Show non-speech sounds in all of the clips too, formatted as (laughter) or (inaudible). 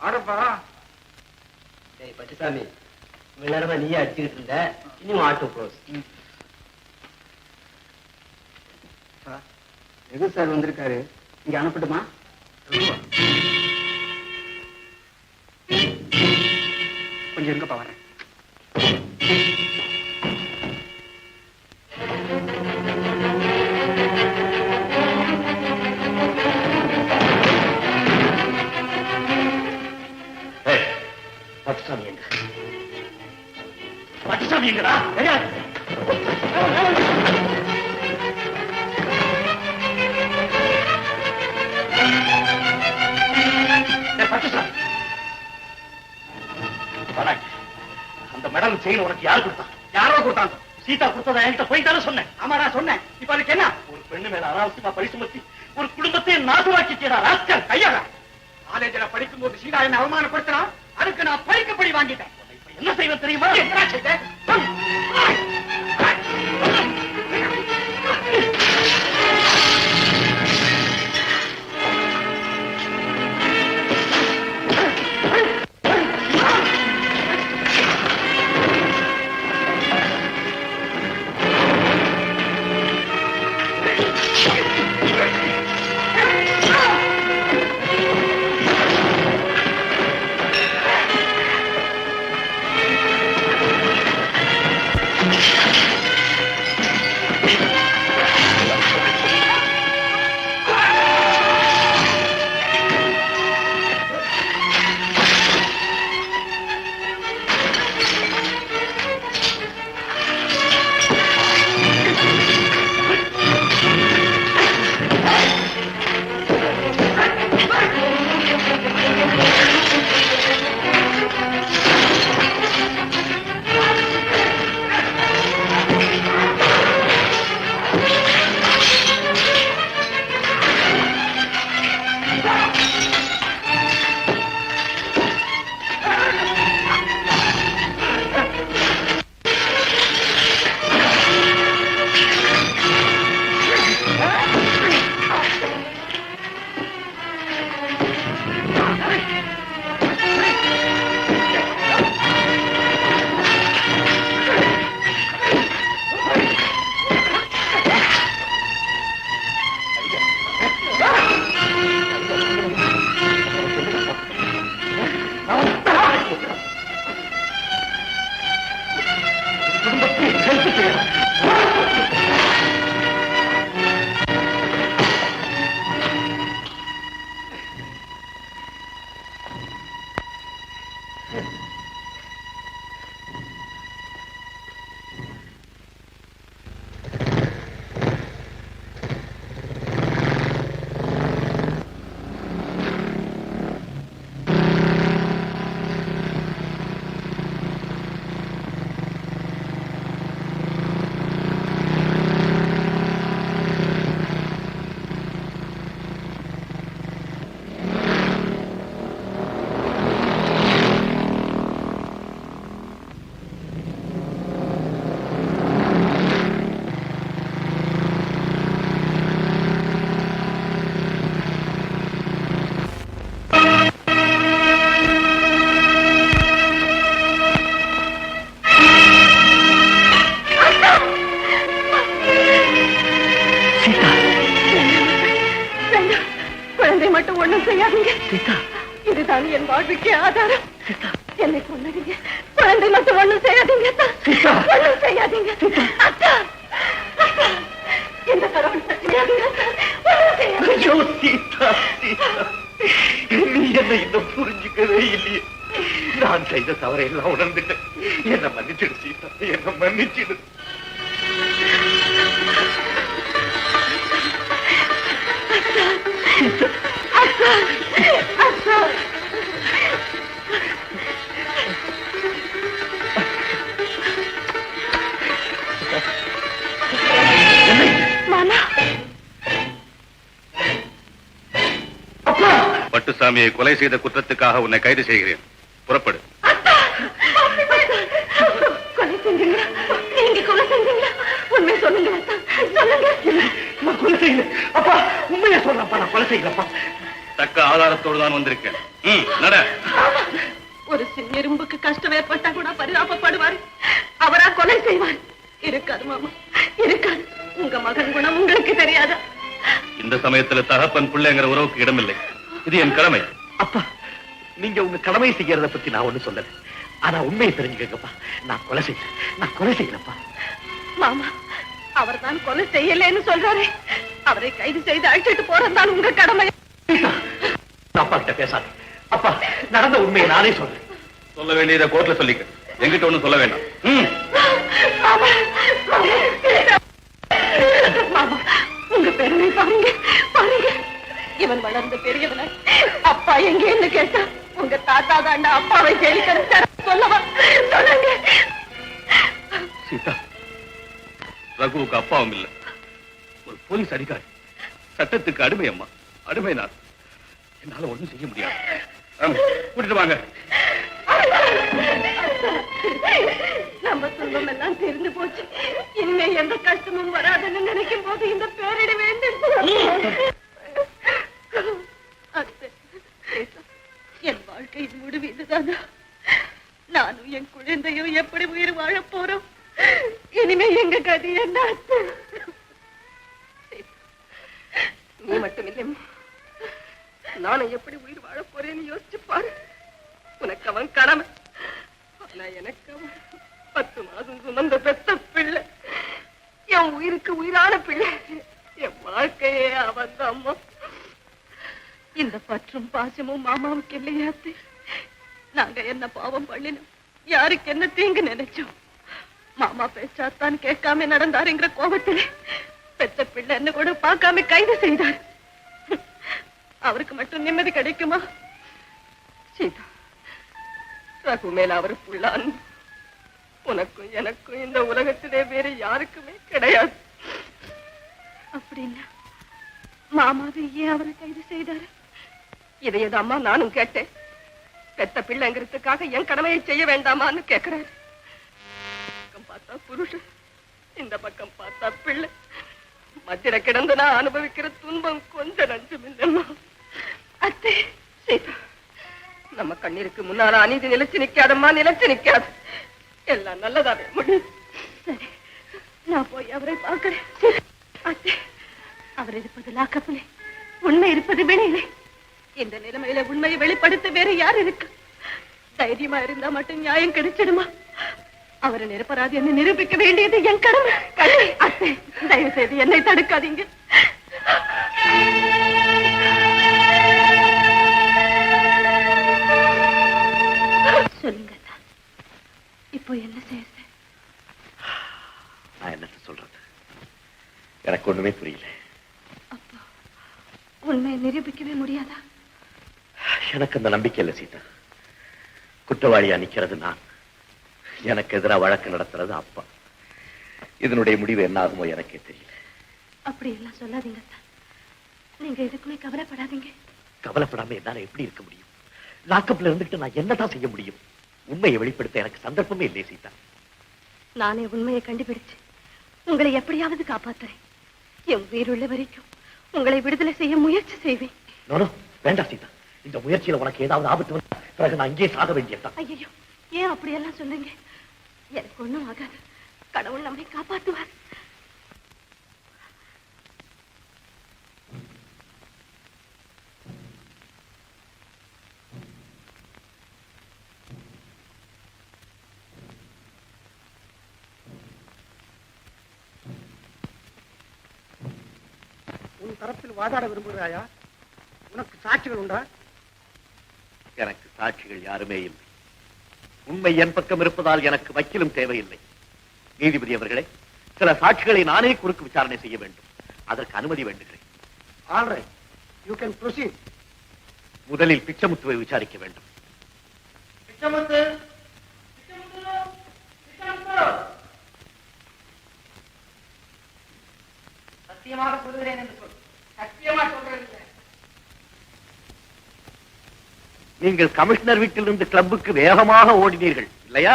ஆடப்பா டேய் பட்டுசாமி இவ்வளவு நேரமா நீயே அடிச்சுக்கிட்டு இருந்த? இனியும் ஆட்டோ க்ளோஸ் எது சார் வந்திருக்காரு? இங்க அனுப்பட்டுமா? கொஞ்சம் இருங்கப்பா வரேன். அந்த செயல் உனக்கு யார் கொடுத்தா? யாரோ கொடுத்தாங்க. சீதா கொடுத்ததா என்கிட்ட போய் தானே சொன்னேன். ஆமா சொன்னேன். இப்ப அதுக்கு என்ன? ஒரு பெண்ணு மேல அனாவசியமா பரிசுமத்தி ஒரு குடும்பத்தை நாசமாக்கிட்டா ராஸ்கல் ஐயா காலேஜில் படிக்கும் போது சீதா என்ன அவமானப்படுத்தினா அதுக்கு நான் பறிக்கப்படி வாங்கிட்டேன். என்ன செய்வேன் தெரியுமா? என்ன செய்தேன் புரிஞ்சுக்கவே இல்லையே. நான் செய்த தவறை எல்லாம் உணர்ந்துட்டேன். என்ன மன்னிச்சிடு சீதா. என்ன மன்னிச்சிடு. அக்கா. பட்டுசாமியை கொலை செய்த குற்றத்துக்காக உன்னை கைது செய்கிறேன். புறப்படு. தக்க ஆதாரத்தோடு தான் வந்திருக்கேன். நட. ஒரு சின்னெரும்புக்கு கஷ்டம் ஏற்பட்டா கூட பரிதாபப்படுவார். அவரா கொலை செய்வார். இருக்காது மாமா. இருக்காது. உங்க மகன் குணம் உங்களுக்கு தெரியாதா? இந்த சமயத்துல தகப்பன் பிள்ளைங்கிற உறவுக்கு இடமில்லை. இது என் கடமை. அப்பா நீங்க உங்க கடமை செய்யறத பத்தி நான் ஒண்ணு சொல்லல. ஆனா உண்மையை தெரிஞ்சுக்கங்கப்பா. நான் கொலை செய்யல. நான் கொலை செய்யலப்பா. மாமா அவர் தான் கொலை செய்யலைன்னு சொல்றாரே. அவரை கைது செய்து அழைச்சிட்டு போறதுதான் உங்க கடமை. அப்பா கிட்ட பேசாத. அப்பா நடந்த உண்மையை நானே சொல்றேன். சொல்ல வேண்டியதை கோர்ட்ல சொல்லிக்க. எங்கிட்ட ஒண்ணும் சொல்ல வேண்டாம். உங்க பெருமை பாருங்க பாருங்க. இவன் வளர்ந்த பெரியவன. அப்பா எங்கேன்னு கேட்டா உங்க தாத்தா தாண்டா அப்பாவை கிடைச்சார சொல்லவா? சொல்லுங்க. சீதா ரகுவுக்கு அப்பாவும் இல்ல. ஒரு போலீஸ் அதிகாரி. சட்டத்துக்கு அடிமை அம்மா. அடிமை நான் என்னால ஒண்ணும் செய்ய முடியாது. கூட்டிட்டு வாங்க. நம்ம துன்பம் எல்லாம் தெரிந்து போச்சு. இனிமே எந்த கஷ்டமும் வராதுன்னு நினைக்கும் போது இந்த பேரிட வேண்டும் என் வாழ்க்கையின் முடிவு இதுதானா? நானும் என் குழந்தையும் எப்படி உயிர் வாழ போறோம்? இனிமே எங்க கதி என்ன நீ மட்டும் நானும் எப்படி உயிர் வாழ போறேன்னு யோசிச்சு பாரு. உனக்கு அவன் கடமை. ஆனா எனக்கு அவன் பத்து மாதம் சுமந்த பெத்த பிள்ளை. என் உயிருக்கு உயிரான பிள்ளை. என் வாழ்க்கையே அவன் அம்மா. இந்த பற்றும் பாசமும் மாமாவுக்கு இல்லையாத்து நாங்க என்ன பாவம் பண்ணினோம்? யாருக்கு என்ன தீங்கு நினைச்சோம்? மாமா பேச்சாத்தான் கேட்காம நடந்தாருங்கிற கோபத்தில். பெத்த பிள்ளைன்னு கூட பார்க்காம கைது செய்தார். அவருக்கு மட்டும் நிம்மதி கிடைக்குமா? சீதா ரகு மேல அவருக்குள்ள அன்பு உனக்கும் எனக்கும் இந்த உலகத்திலே வேற யாருக்குமே கிடையாது. அப்படின்னா மாமாவை ஏன் அவரை கைது செய்தாரு? இதையதாம்மா நானும் கேட்டேன். பெத்த பிள்ளைங்கிறதுக்காக என் கடமையை செய்ய வேண்டாமான்னு கேக்குறாரு பார்த்தா புருஷன் இந்த பக்கம் பார்த்தா பிள்ளை. மத்திர கிடந்து நான் அனுபவிக்கிற துன்பம் கொஞ்சம் நஞ்சம் இல்லைம்மா. அத்தே சீதா நம்ம கண்ணீருக்கு முன்னால அநீதி நிலைச்சு நிக்காதம்மா நிலைச்சு நிக்காது. எல்லாம் நல்லதாவே முடியும் நான் போய் அவரை பார்க்கிறேன். அத்தே அவர் இருப்பது லாக்கப்பிலே உண்மை இருப்பது வெளியிலே. இந்த நிலைமையில உண்மையை வெளிப்படுத்த வேற யார் இருக்கு? தைரியமா இருந்தா மட்டும் நியாயம் கிடைச்சிடுமா? அவரை நிரப்பராது என்ன நிரூபிக்க வேண்டியது என் கடமை. அத்தை தயவு செய்து என்னை தடுக்காதீங்க. சொல்லுங்க. இப்போ என்ன நான் என்னத்த சொல்றது? எனக்கு ஒண்ணுமே புரியல. அப்போ உண்மையை நிரூபிக்கவே முடியாதா? எனக்கு அந்த நம்பிக்கை இல்லை சீதா. குற்றவாளியா நிக்கிறது நான். எனக்கு எதிராக வழக்கு நடத்துறது அப்பா. இதனுடைய முடிவு என்ன ஆகுமோ எனக்கே தெரியல. அப்படி எல்லாம் சொல்லாதீங்க. நீங்க எதுக்குமே கவலைப்படாதீங்க. கவலைப்படாம என்னால எப்படி இருக்க முடியும்? லாக்கப்ல இருந்துட்டு நான் என்னதான் செய்ய முடியும்? உண்மையை வெளிப்படுத்த எனக்கு சந்தர்ப்பமே இல்லை சீதா. நானே உண்மையை கண்டுபிடிச்சு உங்களை எப்படியாவது காப்பாத்துறேன். என் உயிருள்ள வரைக்கும் உங்களை விடுதலை செய்ய முயற்சி செய்வேன். வேண்டாம் சீதா. இந்த முயற்சியில உனக்கு ஏதாவது ஆபத்து வந்தா பிறகு நான் இங்கே சாக வேண்டியதுதான். ஐயோ ஏன் அப்படியெல்லாம் சொல்லுங்க எனக்கு ஒண்ணும் ஆகாது. கடவுள் நம்மை காப்பாத்துவார் உன் தரப்பில் வாதாட விரும்புகிறாயா? உனக்கு சாட்சிகள் உண்டா? எனக்கு சாட்சிகள் யாருமே இல்லை. உண்மை என் பக்கம் இருப்பதால் எனக்கு வக்கீலும் தேவையில்லை. நீதிபதி அவர்களே சில சாட்சிகளை நானே குறுக்கு விசாரணை செய்ய வேண்டும். அதற்கு அனுமதி வேண்டுகிறேன். முதலில் பிச்சமுத்துவை விசாரிக்க வேண்டும். சத்தியமாக சொல்கிறேன் என்று சொல். சத்தியமா நீங்கள் கமிஷனர் வீட்டிலிருந்து கிளப்புக்கு வேகமாக ஓடினீர்கள் இல்லையா?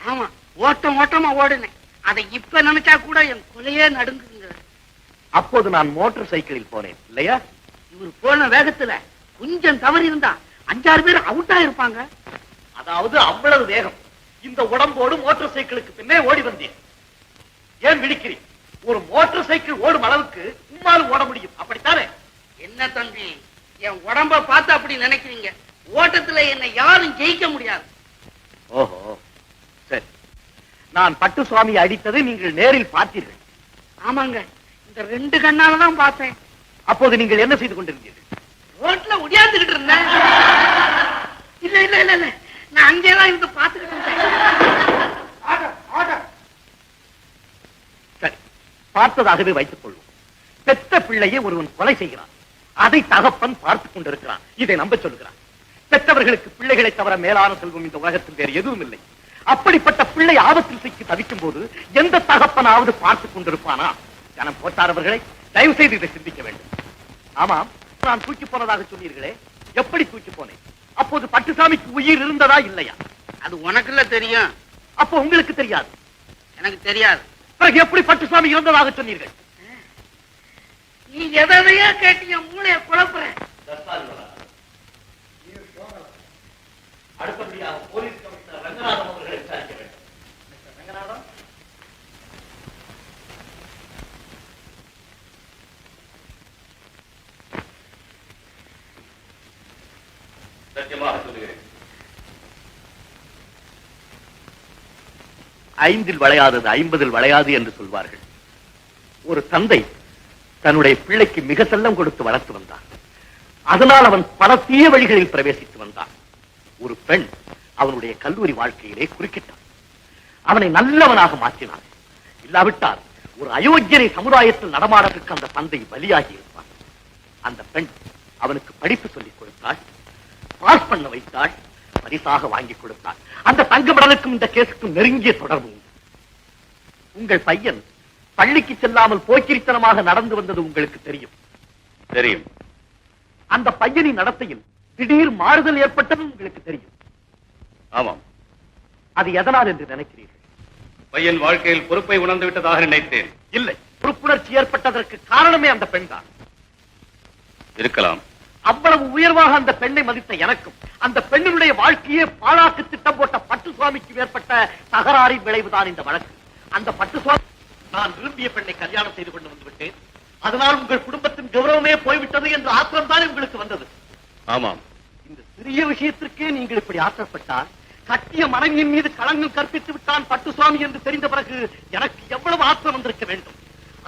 ஆமா ஓட்டம் ஓட்டமா ஓடுனேன். அதை இப்ப நினைச்சா கூட என் கொலையே நடுங்குங்க அப்போது நான் மோட்டார் சைக்கிளில் போனேன் இல்லையா? இவர் போன வேகத்துல கொஞ்சம் தவறி இருந்தா அஞ்சாறு பேர் அவுட்டா இருப்பாங்க. அதாவது அவ்வளவு வேகம். இந்த உடம்போடு மோட்டார் சைக்கிளுக்கு பின்னே ஓடி வந்தேன். ஏன் விழிக்கிறீ ஒரு மோட்டார் சைக்கிள் ஓடும் அளவுக்கு உம்மாலும் ஓட முடியும். அப்படித்தானே? என்ன தம்பி என் உடம்ப பார்த்து அப்படி நினைக்கிறீங்க? ஓட்டத்துல என்னை யாரும் ஜெயிக்க முடியாது. ஓஹோ சரி. நான் பட்டு சுவாமி அடித்ததை நீங்கள் நேரில் பார்த்தீர்கள். ஆமாங்க இந்த ரெண்டு கண்ணால தான் பார்த்தேன். அப்போது நீங்கள் என்ன செய்து கொண்டிருந்தீர்கள்? ரோட்ல உடையாந்துகிட்டு இருந்தேன். இல்ல இல்ல இல்ல இல்ல. நான் அங்கேதான் இருந்து பார்த்துக்கிட்டு இருந்தேன். சரி பார்த்ததாகவே வைத்துக் கொள்வோம். பெத்த பிள்ளையை ஒருவன் கொலை செய்கிறான். அதை தகப்பன் பார்த்துக் கொண்டிருக்கிறான். இதை நம்ப சொல்கிறான் பெற்றவர்களுக்கு பிள்ளைகளை தவிர மேலான செல்வம் இந்த உலகத்தில் வேறு எதுவும் இல்லை. அப்படிப்பட்ட பிள்ளை ஆபத்தில் சிக்கி தவிக்கும் போது எந்த தகப்பனாவது பார்த்துக் கொண்டிருப்பானா? ஜனம் போட்டாரவர்களை தயவு செய்து இதை சிந்திக்க வேண்டும். ஆமாம் நான் தூக்கி போனதாக சொன்னீர்களே. எப்படி தூக்கி போனேன்? அப்போது பட்டுசாமிக்கு உயிர் இருந்ததா இல்லையா? அது உனக்குள்ள தெரியும். அப்போ உங்களுக்கு தெரியாது. எனக்கு தெரியாது. பிறகு எப்படி பட்டுசாமி இறந்ததாக சொன்னீர்கள்? நீ எதையா கேட்டு என் மூளைய குழப்புற அடுத்தபடியாக போலீஸ் கமிஷனர் ரங்கநாதன் அவர்களை விசாரிக்க வேண்டும் மிஸ்டர் ரங்கநாதன் சத்தியமாக சொல்லுகிறேன் ஐந்தில் வளையாதது ஐம்பதில் வளையாது என்று சொல்வார்கள். ஒரு தந்தை தன்னுடைய பிள்ளைக்கு மிக செல்லம் கொடுத்து வளர்த்து வந்தான். அதனால் அவன் பல தீய வழிகளில் பிரவேசித்து வந்தான். ஒரு பெண் அவனுடைய கல்லூரி வாழ்க்கையிலே குறுக்கிட்டான். அவனை நல்லவனாக மாற்றினான். இல்லாவிட்டால் ஒரு அயோக்கியனை சமுதாயத்தில் நடமாடத்திற்கு அந்த தந்தை பலியாகி இருப்பான். அந்த பெண் அவனுக்கு படிப்பு சொல்லிக் கொடுத்தாள் பாஸ் பண்ண வைத்தாள் பரிசாக வாங்கி கொடுத்தாள் அந்த தங்கமடலுக்கும் இந்த கேஸுக்கும் நெருங்கிய தொடர்பு உண்டு. உங்கள் பையன் பள்ளிக்கு செல்லாமல் போக்கிரித்தனமாக நடந்து வந்தது உங்களுக்கு தெரியும். தெரியும். அந்த பையனின் நடத்தையில் திடீர் மாறுதல் ஏற்பட்டது உங்களுக்கு தெரியும். ஆமாம். அது எதனால் என்று நினைக்கிறீர்கள்? பையன் வாழ்க்கையில் பொறுப்பை உணர்ந்து விட்டதாக நினைத்தேன். இல்லை. பொறுப்புணர்ச்சி ஏற்பட்டதற்கு காரணமே அந்த பெண்தான். இருக்கலாம். அவ்வளவு உயர்வாக அந்த பெண்ணை மதித்த எனக்கும் அந்த பெண்ணினுடைய வாழ்க்கையே பாழாக்கு திட்டம் போட்ட பட்டு சுவாமிக்கு ஏற்பட்ட தகராறின் விளைவுதான் இந்த வழக்கு. அந்த பட்டு சுவாமி நான் விரும்பிய பெண்ணை கல்யாணம் செய்து கொண்டு வந்து விட்டேன். அதனால் உங்கள் குடும்பத்தின் கௌரவமே போய்விட்டது என்ற ஆத்திரம் தான் உங்களுக்கு வந்தது. ஆமாம். இந்த சிறிய விஷயத்திற்கே நீங்கள் இப்படி ஆத்திரப்பட்டால் கட்டிய மனைவியின் மீது களங்கம் கற்பித்து விட்டான் பட்டுசுவாமி என்று தெரிந்த பிறகு எனக்கு எவ்வளவு ஆத்திரம் வந்திருக்க வேண்டும்.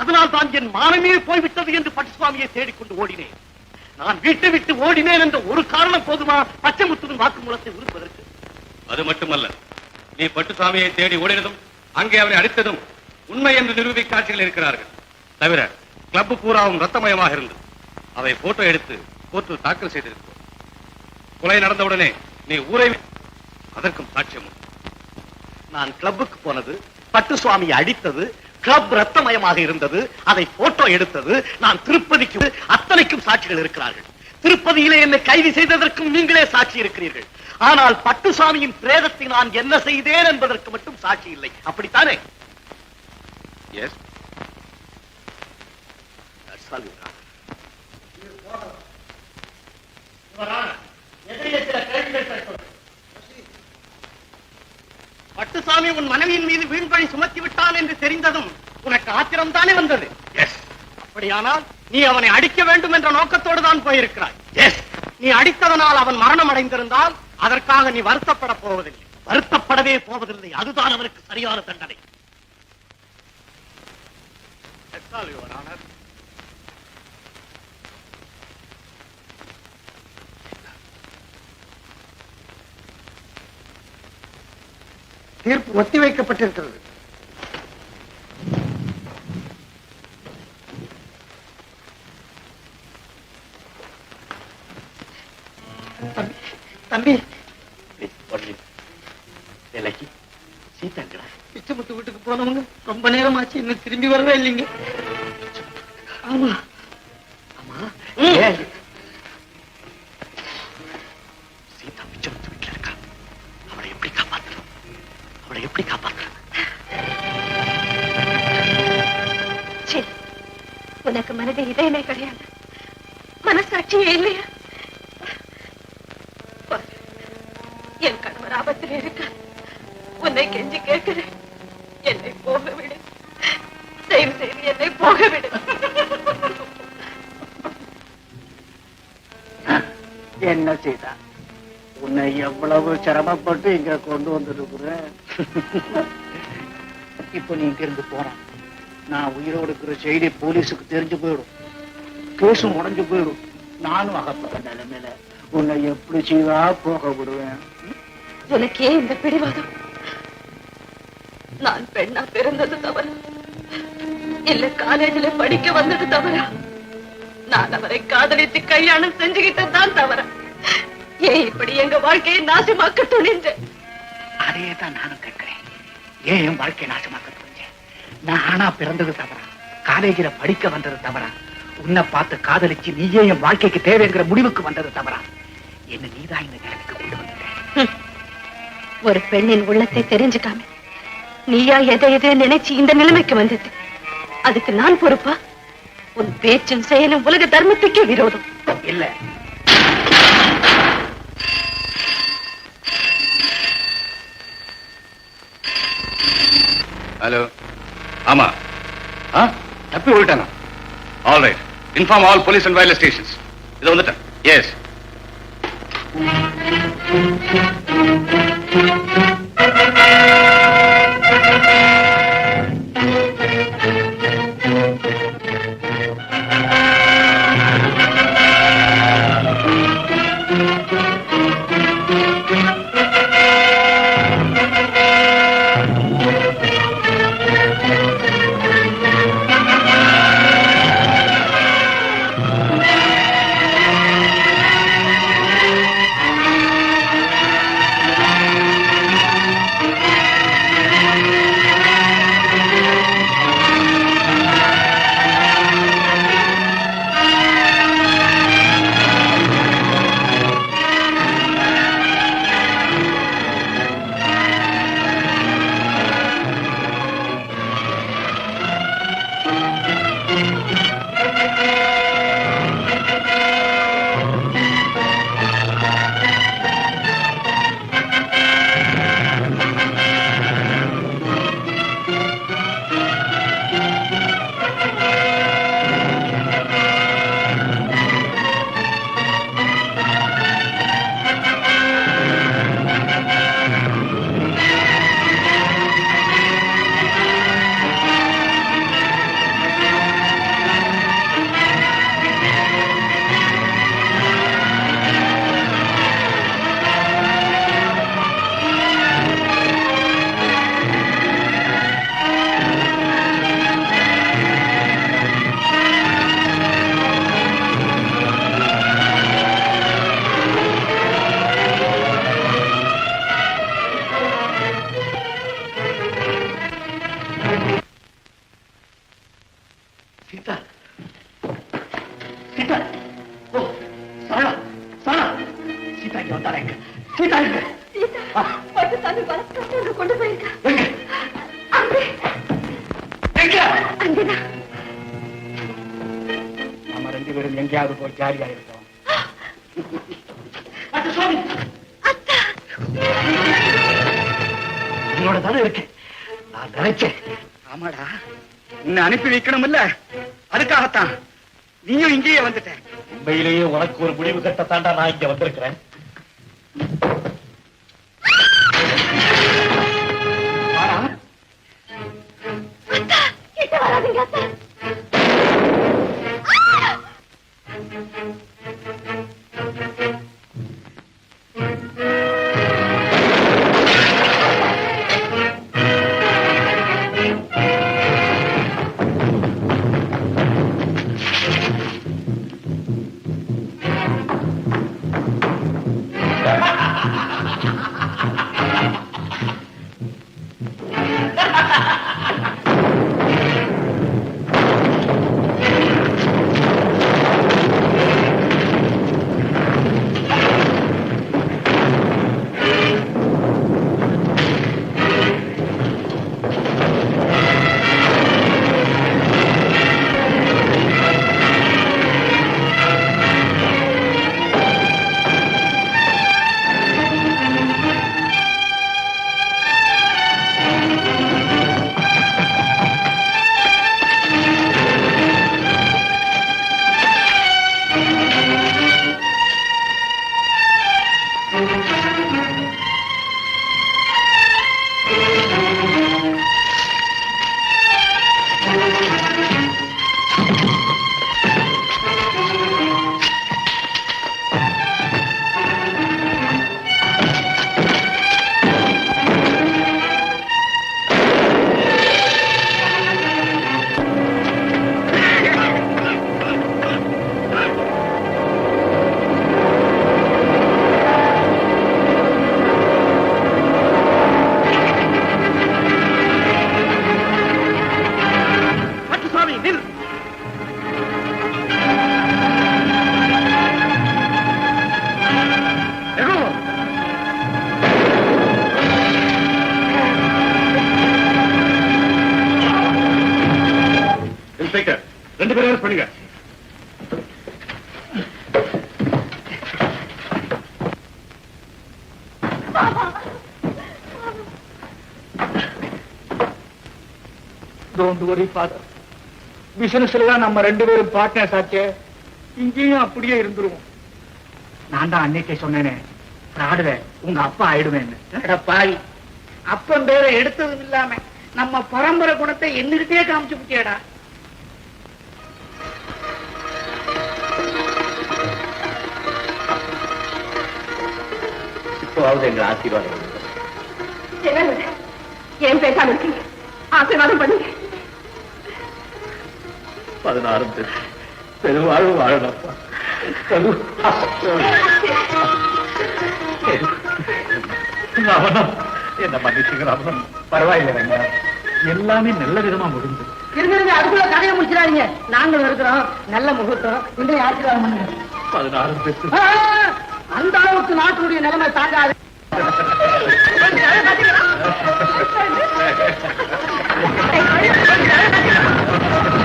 அதனால் தான் என் மானமே போய்விட்டது என்று பட்டுசுவாமியை தேடிக்கொண்டு ஓடினேன். நான் வீட்டை விட்டு ஓடினேன் என்ற ஒரு காரணம் போதுமா? பச்சைமுத்துவின் வாக்குமூலத்தை உறுப்பதற்கு அது மட்டுமல்ல நீ பட்டுசாமியை தேடி ஓடினதும் அங்கே அவரை அடித்ததும் உண்மை என்று நிரூபிக்க காட்சிகள் இருக்கிறார்கள். தவிர கிளப் பூராவும் ரத்தமயமாக இருந்தது. அதை போட்டோ எடுத்து கோர்ட்டில் தாக்கல் செய்திருக்கிறோம். கொலை நடந்தவுடனே நீ ஊரை அதற்கும் சாட்சியம். நான் கிளப்புக்கு போனது பட்டுசுவாமியை அடித்தது கிளப் ரத்தமயமாக இருந்தது. அதை போட்டோ எடுத்தது. நான் திருப்பதிக்கு அத்தனைக்கும் சாட்சிகள் இருக்கிறார்கள். திருப்பதியிலே என்னை கைது செய்ததற்கும் நீங்களே சாட்சி இருக்கிறீர்கள். ஆனால் பட்டுசாமியின் பிரேதத்தை நான் என்ன செய்தேன் என்பதற்கு மட்டும் சாட்சி இல்லை. அப்படித்தானே? Yes. That's all, சில கேள்விகள் கேட்கிறேன். பட்டுசாமி உன் மனைவியின் மீது வீண்பழி சுமத்தி விட்டான் என்று தெரிந்ததும் உனக்கு ஆத்திரம் தானே வந்தது அப்படியானால் நீ அவனை அடிக்க வேண்டும் என்ற நோக்கத்தோடு தான் போயிருக்கிறாய். நீ அடித்ததனால் அவன் மரணம் அடைந்திருந்தால் அதற்காக நீ வருத்தப்பட போவதில்லை. வருத்தப்படவே போவதில்லை. அதுதான் அவனுக்கு சரியான தண்டனை. தீர்ப்பு ஒத்தி வைக்கப்பட்டிருக்கிறது. தம்பி. விலகி சீதாங்கடா. பிச்சைமுத்து வீட்டுக்கு போனவங்க ரொம்ப நேரம் ஆச்சு இன்னும் திரும்பி வரவே இல்லைங்க. ஆமா. இதயமே கிடையாது மனசாட்சியே இல்லையா? என் கணவர் ஆபத்தில் இருக்க உன்னை கெஞ்சி கேட்கிறேன். என்னை போக விடு தயவு செய்து என்னை போக விடு என்ன செய்தா உன்னை எவ்வளவு சிரமப்பட்டு இங்க கொண்டு வந்திருக்கிறேன் இப்ப நீ இங்க இருந்து போறான் நான் உயிரோடு இருக்கிற செய்தி போலீஸுக்கு தெரிஞ்சு போயிடும். கேஸும் உடைஞ்சு போயிடும். நானும் அகப்பட்ட நிலைமையில உன்னை எப்படி செய்வா போக விடுவேன்? உனக்கு ஏன் இந்த பிடிவாதம். நான் பெண்ணா பிறந்தது தவறு? இல்ல காலேஜில படிக்க வந்தது தவறா? நான் அவரை காதலித்து கல்யாணம் செஞ்சுக்கிட்டது தான் தவற? ஏன் இப்படி எங்க வாழ்க்கையை நாசமாக்க துணிஞ்சேன் அதே தான் நானும் கேட்கிறேன். ஏன் என் வாழ்க்கை நாசமாக்க துணிஞ்சேன் நான் ஆனா பிறந்தது தவறா? காலேஜில படிக்க வந்தது தவறா? உன்னை பார்த்து காதலிச்சு நீயே என் வாழ்க்கைக்கு தேவைங்கிற முடிவுக்கு வந்தது தவறா. என்ன நீதான் இந்த நிலைமைக்கு கொண்டு வந்துட்ட ஒரு பெண்ணின் உள்ளத்தை தெரிஞ்சுக்காம நீயா எதை எதை நினைச்சு இந்த நிலைமைக்கு வந்தது. அதுக்கு நான் பொறுப்பா? உன் பேச்சும் செயலும் உலக தர்மத்துக்கே விரோதம். இல்ல. ஹலோ. ஆமா. தப்பி ஓடிட்டாங்க all right inform all police and wireless stations இதை வந்துட்டேன். எஸ் அதுக்காகத்தான். நீயும் இங்கேயே வந்துட்ட உண்மையிலேயே உனக்கு ஒரு முடிவு கட்டத்தாண்டா நான் இங்க வந்திருக்கிறேன். கிட்ட வராதீங்க வரி ஃபாதர் பிசினஸ்ல தான் நம்ம ரெண்டு பேரும் பார்ட்னர்ஸ் ஆச்சே. இங்கேயும் அப்படியே இருந்துருவோம். நான் தான் அன்னைக்கே சொன்னேனே fraud-ல உங்க அப்பா ஆயிடுவேன்னு. அட பாவி. அப்பன் பேரை எடுத்ததும் இல்லாம நம்ம பரம்பரை குணத்தை என்னகிட்டே காமிச்சு விட்டியாடா இப்போவாவது ஆசீர்வாதம் ஏன் பேசாம இருக்கீங்க? ஆசீர்வாதம் பண்ணுங்க. பதினாறு பேர். பெருவாழ்வு வாழணப்பா ராமணம் என்ன மன்னிச்சுங்க ராமணம் பரவாயில்லை எல்லாமே நல்ல விதமா முடிஞ்சு. இருங்க அதுக்குள்ள கதையை முடிச்சிடாதீங்க. நாங்களும் இருக்கிறோம். நல்ல முகூர்த்தம். இன்றைய ஆசீர்வாதம் பதினாறு பேர். அந்த அளவுக்கு நாட்டுடைய நிலைமை தாங்காது. (laughs)